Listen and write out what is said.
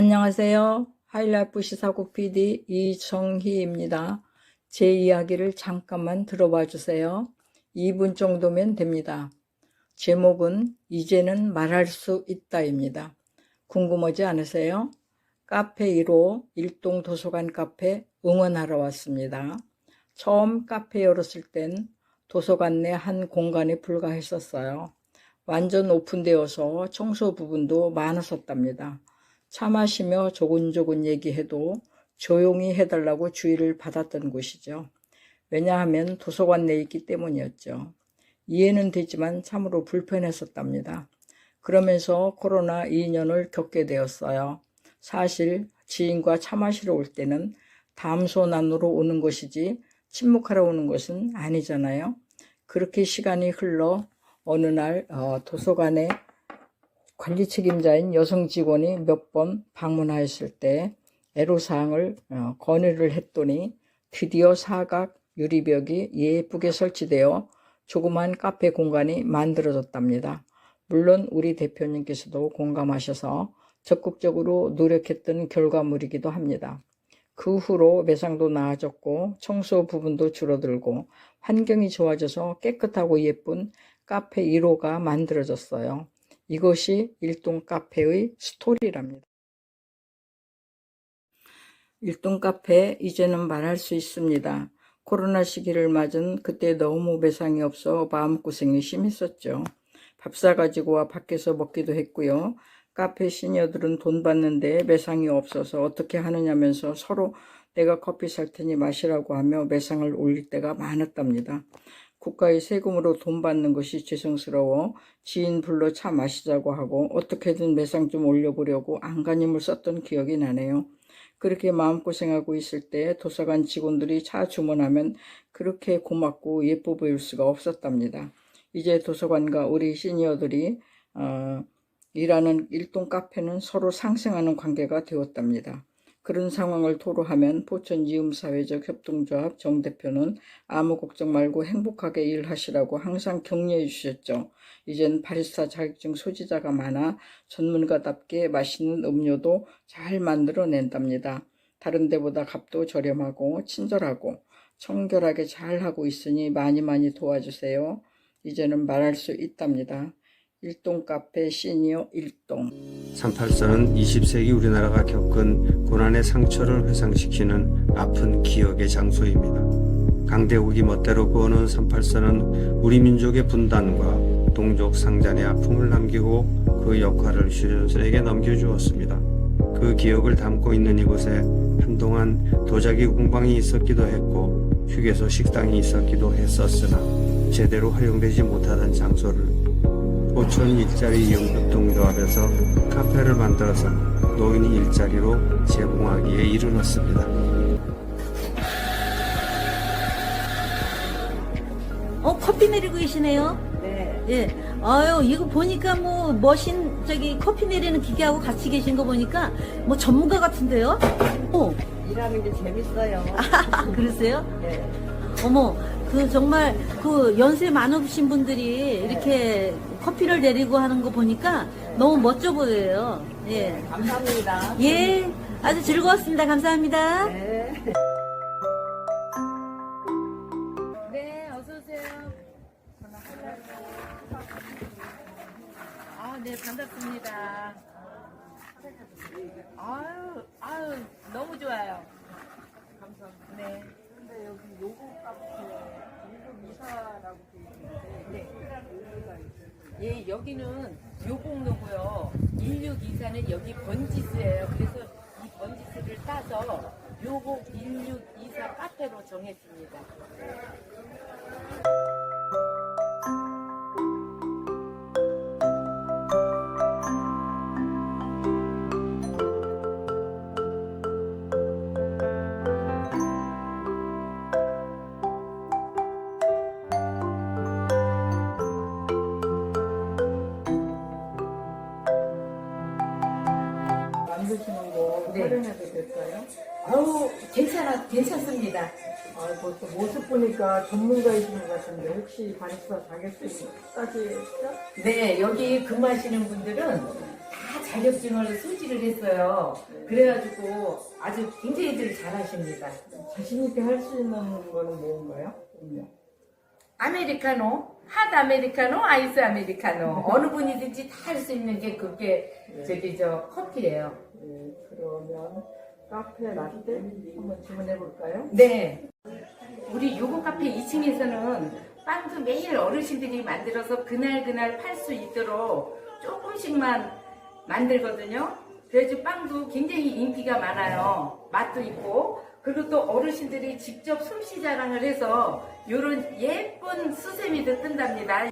안녕하세요. 하이라이프 시사국 PD 이정희입니다. 제 이야기를 잠깐만 들어봐 주세요. 2분 정도면 됩니다. 제목은 이제는 말할 수 있다입니다. 궁금하지 않으세요? 카페 1호 일동 도서관 카페 응원하러 왔습니다. 처음 카페 열었을 땐 도서관 내 한 공간에 불과했었어요. 완전 오픈되어서 청소 부분도 많았었답니다. 차 마시며 조곤조곤 얘기해도 조용히 해달라고 주의를 받았던 곳이죠. 왜냐하면 도서관 내에 있기 때문이었죠. 이해는 되지만 참으로 불편했었답니다. 그러면서 코로나 2년을 겪게 되었어요. 사실 지인과 차 마시러 올 때는 담소난으로 오는 것이지 침묵하러 오는 것은 아니잖아요. 그렇게 시간이 흘러 어느 날 어, 도서관에 관리 책임자인 여성 직원이 몇 번 방문하였을 때 애로사항을 어, 건의를 했더니 드디어 사각 유리벽이 예쁘게 설치되어 조그만 카페 공간이 만들어졌답니다. 물론 우리 대표님께서도 공감하셔서 적극적으로 노력했던 결과물이기도 합니다. 그 후로 매상도 나아졌고 청소 부분도 줄어들고 환경이 좋아져서 깨끗하고 예쁜 카페 1호가 만들어졌어요. 이것이 일동 카페의 스토리랍니다. 일동 카페 이제는 말할 수 있습니다. 코로나 시기를 맞은 그때 너무 매상이 없어 마음고생이 심했었죠. 밥 사가지고 와 밖에서 먹기도 했고요. 카페 시니어들은 돈 받는데 매상이 없어서 어떻게 하느냐면서 서로 내가 커피 살 테니 마시라고 하며 매상을 올릴 때가 많았답니다. 국가의 세금으로 돈 받는 것이 죄송스러워 지인 불러 차 마시자고 하고 어떻게든 매상 좀 올려보려고 안간힘을 썼던 기억이 나네요. 그렇게 마음고생하고 있을 때 도서관 직원들이 차 주문하면 그렇게 고맙고 예뻐 보일 수가 없었답니다. 이제 도서관과 우리 시니어들이 어, 일하는 일동 카페는 서로 상생하는 관계가 되었답니다. 그런 상황을 토로하면 포천 이음사회적 협동조합 정 대표는 아무 걱정 말고 행복하게 일하시라고 항상 격려해 주셨죠. 이젠 바리스타 자격증 소지자가 많아 전문가답게 맛있는 음료도 잘 만들어낸답니다. 다른 데보다 값도 저렴하고 친절하고 청결하게 잘 하고 있으니 많이 많이 도와주세요. 이제는 말할 수 있답니다. 일동 카페 시니어 일동 38선은 20세기 우리나라가 겪은 고난의 상처를 회상시키는 아픈 기억의 장소입니다. 강대국이 멋대로 그어놓은 38선은 우리 민족의 분단과 동족 상잔의 아픔을 남기고 그 역할을 휴전선에게 넘겨주었습니다. 그 기억을 담고 있는 이곳에 한동안 도자기 공방이 있었기도 했고 휴게소 식당이 있었기도 했었으나 제대로 활용되지 못하던 장소를 포천 일자리 연극 동조합에서 카페를 만들어서 노인이 일자리로 제공하기에 이르렀습니다. 어, 커피 내리고 계시네요? 네. 예. 아유, 이거 보니까 뭐, 머신, 저기, 커피 내리는 기계하고 같이 계신 거 보니까, 뭐, 전문가 같은데요? 어, 일하는 게 재밌어요. 아, 그러세요? 네. 어머, 그, 정말, 그, 연세 많으신 분들이 이렇게 커피를 내리고 하는 거 보니까 너무 멋져 보여요. 예. 감사합니다. 예. 아주 즐거웠습니다. 감사합니다. 네. 네, 예, 여기는 요곡로고요. 1624는 여기 번지스예요. 그래서 이 번지스를 따서 요곡 1624 카페로 정했습니다. 거 네. 촬영해도 될까요? 아우, 괜찮아, 괜찮습니다. 아, 벌써 모습 보니까 전문가이신 것 같은데 혹시 바리스타 자격증까지 했죠? 네, 여기 근무하시는 분들은 다 자격증을 소지를 했어요. 그래가지고 아주 굉장히들 잘하십니다. 자신 있게 할 수 있는 거는 뭔가요? 아메리카노, 핫 아메리카노, 아이스 아메리카노 어느 분이든지 다 할 수 있는 게 그게 저기 저 커피예요. 네, 그러면 카페 라떼 한번 주문해 볼까요? 네. 우리 요거 카페 2층에서는 빵도 매일 어르신들이 만들어서 그날 그날 팔 수 있도록 조금씩만 만들거든요. 그래서 빵도 굉장히 인기가 많아요. 맛도 있고 그리고 또 어르신들이 직접 솜씨 자랑을 해서 요런 예쁜 수세미도 뜬답니다.